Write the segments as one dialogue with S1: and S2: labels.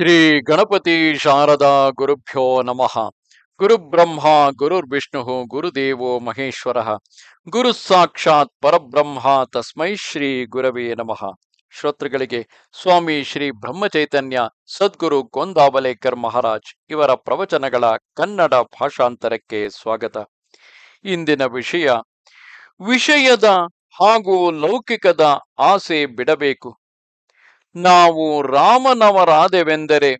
S1: ಶ್ರೀ ಗಣಪತಿ ಶಾರದಾ ಗುರುಭ್ಯೋ ನಮಃ. ಗುರುಬ್ರಹ್ಮ ಗುರುರ್ವಿಷ್ಣು ಗುರುದೇವೋ ಮಹೇಶ್ವರ. ಗುರು ಸಾಕ್ಷಾತ್ ಪರಬ್ರಹ್ಮ, ತಸ್ಮೈ ಶ್ರೀ ಗುರವೇ ನಮಃ. ಶ್ರೋತೃಗಳಿಗೆ ಸ್ವಾಮಿ ಶ್ರೀ ಬ್ರಹ್ಮಚೈತನ್ಯ, ಸದ್ಗುರು ಗೋಂದಾವಲೇಕರ್ ಮಹಾರಾಜ್ ಇವರ ಪ್ರವಚನಗಳ ಕನ್ನಡ ಭಾಷಾಂತರಕ್ಕೆ ಸ್ವಾಗತ. ಇಂದಿನ ವಿಷಯ, ವಿಷಯದ ಹಾಗೂ ಲೌಕಿಕದ ಆಸೆ ಬಿಡಬೇಕು. ನಾವು ರಾಮನವರಾದೆವೆಂದರೆ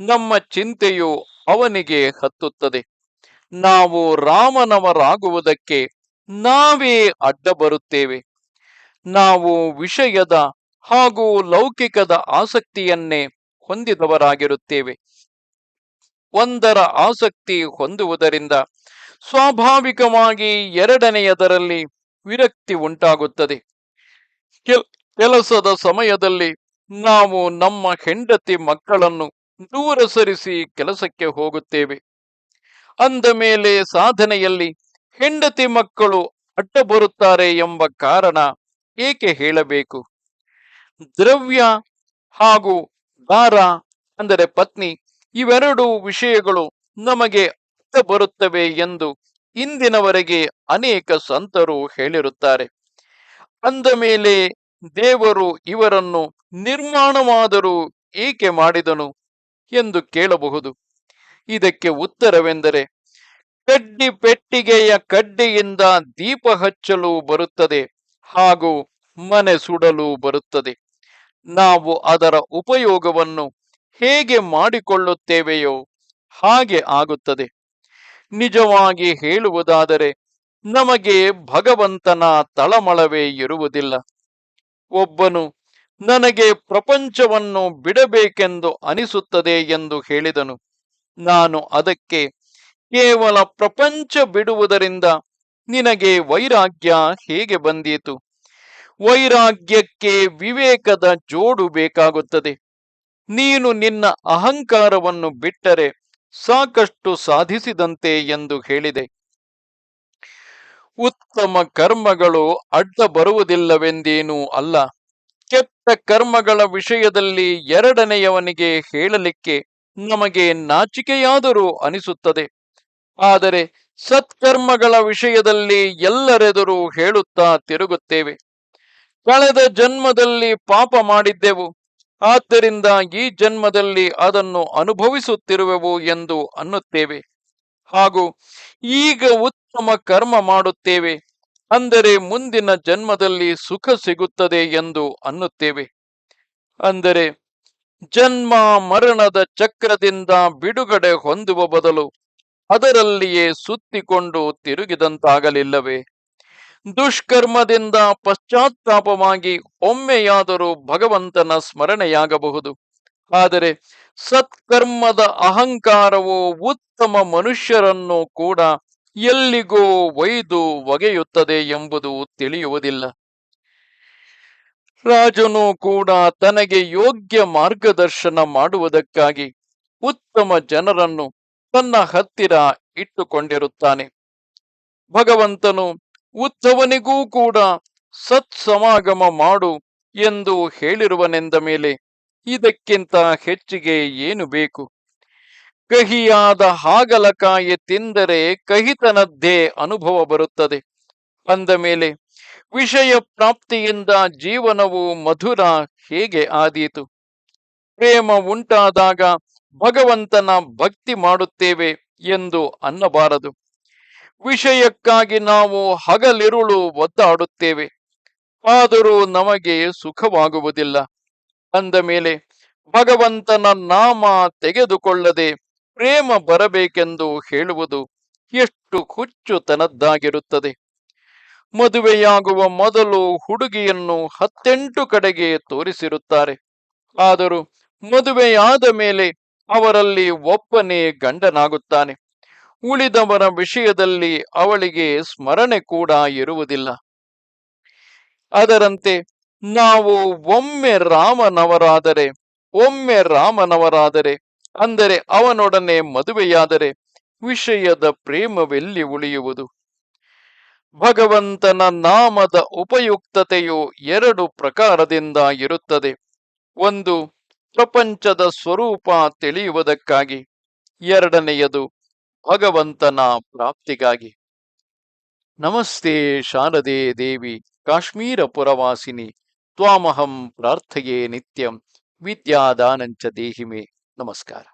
S1: ನಮ್ಮ ಚಿಂತೆಯು ಅವನಿಗೆ ಹತ್ತುತ್ತದೆ. ನಾವು ರಾಮನವರಾಗುವುದಕ್ಕೆ ನಾವೇ ಅಡ್ಡ ಬರುತ್ತೇವೆ. ನಾವು ವಿಷಯದ ಹಾಗೂ ಲೌಕಿಕದ ಆಸಕ್ತಿಯನ್ನೇ ಹೊಂದಿದವರಾಗಿರುತ್ತೇವೆ. ಒಂದರ ಆಸಕ್ತಿ ಹೊಂದುವುದರಿಂದ ಸ್ವಾಭಾವಿಕವಾಗಿ ಎರಡನೆಯದರಲ್ಲಿ ವಿರಕ್ತಿ ಉಂಟಾಗುತ್ತದೆ. ಕೆಲ್- ಕೆಲಸದ ಸಮಯದಲ್ಲಿ ನಾವು ನಮ್ಮ ಹೆಂಡತಿ ಮಕ್ಕಳನ್ನು ದೂರ ಸರಿಸಿ ಕೆಲಸಕ್ಕೆ ಹೋಗುತ್ತೇವೆ. ಅಂದ ಮೇಲೆ ಸಾಧನೆಯಲ್ಲಿ ಹೆಂಡತಿ ಮಕ್ಕಳು ಅಡ್ಡ ಬರುತ್ತಾರೆ ಎಂಬ ಕಾರಣ ಏಕೆ ಹೇಳಬೇಕು? ದ್ರವ್ಯ ಹಾಗೂ ದಾರ ಅಂದರೆ ಪತ್ನಿ ಇವೆರಡು ವಿಷಯಗಳು ನಮಗೆ ಅಡ್ಡ ಬರುತ್ತವೆ ಎಂದು ಇಂದಿನವರೆಗೆ ಅನೇಕ ಸಂತರು ಹೇಳಿರುತ್ತಾರೆ. ಅಂದ ಮೇಲೆ ದೇವರು ಇವರನ್ನು ನಿರ್ಮಾಣವಾದರೂ ಏಕೆ ಮಾಡಿದನು ಎಂದು ಕೇಳಬಹುದು. ಇದಕ್ಕೆ ಉತ್ತರವೆಂದರೆ, ಕಡ್ಡಿ ಪೆಟ್ಟಿಗೆಯ ಕಡ್ಡಿಯಿಂದ ದೀಪ ಹಚ್ಚಲು ಬರುತ್ತದೆ ಹಾಗೂ ಮನೆ ಸುಡಲು ಬರುತ್ತದೆ. ನಾವು ಅದರ ಉಪಯೋಗವನ್ನು ಹೇಗೆ ಮಾಡಿಕೊಳ್ಳುತ್ತೇವೆಯೋ ಹಾಗೆ ಆಗುತ್ತದೆ. ನಿಜವಾಗಿ ಹೇಳುವುದಾದರೆ, ನಮಗೆ ಭಗವಂತನ ತಳಮಳವೇ ಇರುವುದಿಲ್ಲ. ಒಬ್ಬನು ನನಗೆ ಪ್ರಪಂಚವನ್ನು ಬಿಡಬೇಕೆಂದು ಅನಿಸುತ್ತದೆ ಎಂದು ಹೇಳಿದನು. ನಾನು ಅದಕ್ಕೆ ಕೇವಲ ಪ್ರಪಂಚ ಬಿಡುವುದರಿಂದ ನಿನಗೆ ವೈರಾಗ್ಯ ಹೇಗೆ ಬಂದೀತು? ವೈರಾಗ್ಯಕ್ಕೆ ವಿವೇಕದ ಜೋಡು ಬೇಕಾಗುತ್ತದೆ. ನೀನು ನಿನ್ನ ಅಹಂಕಾರವನ್ನು ಬಿಟ್ಟರೆ ಸಾಕಷ್ಟು ಸಾಧಿಸಿದಂತೆ ಎಂದು ಹೇಳಿದೆ. ಉತ್ತಮ ಕರ್ಮಗಳು ಅಡ್ಡ ಬರುವುದಿಲ್ಲವೆಂದೇನೂ ಅಲ್ಲ. ಕೆಟ್ಟ ಕರ್ಮಗಳ ವಿಷಯದಲ್ಲಿ ಎರಡನೆಯವನಿಗೆ ಹೇಳಲಿಕ್ಕೆ ನಮಗೆ ನಾಚಿಕೆಯಾದರೂ ಅನಿಸುತ್ತದೆ. ಆದರೆ ಸತ್ಕರ್ಮಗಳ ವಿಷಯದಲ್ಲಿ ಎಲ್ಲರೆದುರು ಹೇಳುತ್ತಾ ತಿರುಗುತ್ತೇವೆ. ಕಳೆದ ಜನ್ಮದಲ್ಲಿ ಪಾಪ ಮಾಡಿದ್ದೆವು. ಆದ್ದರಿಂದ ಈ ಜನ್ಮದಲ್ಲಿ ಅದನ್ನು ಅನುಭವಿಸುತ್ತಿರುವೆವು ಎಂದು ಅನ್ನುತ್ತೇವೆ. ಹಾಗೂ ಈಗ ಉತ್ತಮ ಕರ್ಮ ಮಾಡುತ್ತೇವೆ. ಅಂದರೆ ಮುಂದಿನ ಜನ್ಮದಲ್ಲಿ ಸುಖ ಸಿಗುತ್ತದೆ ಎಂದು ಅನ್ನುತ್ತೇವೆ. ಅಂದರೆ ಜನ್ಮ ಮರಣದ ಚಕ್ರದಿಂದ ಬಿಡುಗಡೆ ಹೊಂದುವ ಬದಲು ಅದರಲ್ಲಿಯೇ ಸುತ್ತಿಕೊಂಡು ತಿರುಗಿದಂತಾಗಲಿಲ್ಲವೇ? ದುಷ್ಕರ್ಮದಿಂದ ಪಶ್ಚಾತ್ತಾಪವಾಗಿ ಒಮ್ಮೆಯಾದರೂ ಭಗವಂತನ ಸ್ಮರಣೆಯಾಗಬಹುದು. ಆದರೆ ಸತ್ಕರ್ಮದ ಅಹಂಕಾರವು ಉತ್ತಮ ಮನುಷ್ಯರನ್ನು ಕೂಡ ಎಲ್ಲಿಗೋ ಒಯ್ದು ಒಗೆಯುತ್ತದೆ ಎಂಬುದು ತಿಳಿಯುವುದಿಲ್ಲ. ರಾಜನು ಕೂಡ ತನಗೆ ಯೋಗ್ಯ ಮಾರ್ಗದರ್ಶನ ಮಾಡುವುದಕ್ಕಾಗಿ ಉತ್ತಮ ಜನರನ್ನು ತನ್ನ ಹತ್ತಿರ ಇಟ್ಟುಕೊಂಡಿರುತ್ತಾನೆ. ಭಗವಂತನು ಉತ್ತವನಿಗೂ ಕೂಡ ಸತ್ಸಮಾಗಮ ಮಾಡು ಎಂದು ಹೇಳಿರುವನೆಂದ ಮೇಲೆ ಇದಕ್ಕಿಂತ ಹೆಚ್ಚಿಗೆ ಏನು ಬೇಕು? ಕಹಿಯಾದ ಹಾಗಲಕಾಯಿ ತಿಂದರೆ ಕಹಿತನದ್ದೇ ಅನುಭವ ಬರುತ್ತದೆ. ಅಂದ ಮೇಲೆ, ವಿಷಯ ಪ್ರಾಪ್ತಿಯಿಂದ ಜೀವನವು ಮಧುರ ಹೇಗೆ ಆದೀತು? ಪ್ರೇಮ ಉಂಟಾದಾಗ ಭಗವಂತನ ಭಕ್ತಿ ಮಾಡುತ್ತೇವೆ ಎಂದು ಅನ್ನಬಾರದು. ವಿಷಯಕ್ಕಾಗಿ ನಾವು ಹಗಲಿರುಳು ಒದ್ದಾಡುತ್ತೇವೆ. ಆದರೂ ನಮಗೆ ಸುಖವಾಗುವುದಿಲ್ಲ. ಅಂದ ಮೇಲೆ, ಭಗವಂತನ ನಾಮ ತೆಗೆದುಕೊಳ್ಳದೆ ಪ್ರೇಮ ಬರಬೇಕೆಂದು ಹೇಳುವುದು ಎಷ್ಟು ಹುಚ್ಚುತನದ್ದಾಗಿರುತ್ತದೆ. ಮದುವೆಯಾಗುವ ಮೊದಲು ಹುಡುಗಿಯನ್ನು ಹತ್ತೆಂಟು ಕಡೆಗೆ ತೋರಿಸಿರುತ್ತಾರೆ. ಆದರೂ ಮದುವೆಯಾದ ಮೇಲೆ ಅವರಲ್ಲಿ ಒಬ್ಬನೇ ಗಂಡನಾಗುತ್ತಾನೆ. ಉಳಿದವರ ವಿಷಯದಲ್ಲಿ ಅವಳಿಗೆ ಸ್ಮರಣೆ ಕೂಡ ಇರುವುದಿಲ್ಲ. ಅದರಂತೆ ನಾವು ಒಮ್ಮೆ ರಾಮನವರಾದರೆ ಒಮ್ಮೆ ರಾಮನವರಾದರೆ ಅಂದರೆ ಅವನೊಡನೆ ಮದುವೆಯಾದರೆ ವಿಷಯದ ಪ್ರೇಮವೆಲ್ಲಿ ಉಳಿಯುವುದು? ಭಗವಂತನ ನಾಮದ ಉಪಯುಕ್ತತೆಯು ಎರಡು ಪ್ರಕಾರದಿಂದ ಇರುತ್ತದೆ ಒಂದು, ಪ್ರಪಂಚದ ಸ್ವರೂಪ ತಿಳಿಯುವುದಕ್ಕಾಗಿ. ಎರಡನೆಯದು, ಭಗವಂತನ ಪ್ರಾಪ್ತಿಗಾಗಿ. ನಮಸ್ತೆ ಶಾರದೆ ದೇವಿ, ಕಾಶ್ಮೀರ ಪುರವಾಸಿನಿ. ತ್ವಾಮಹಂ ಪ್ರಾರ್ಥಯೇ ನಿತ್ಯಂ. ವಿದ್ಯಾದಾನಂಚ ದೇಹಿಮೆ. नमस्कार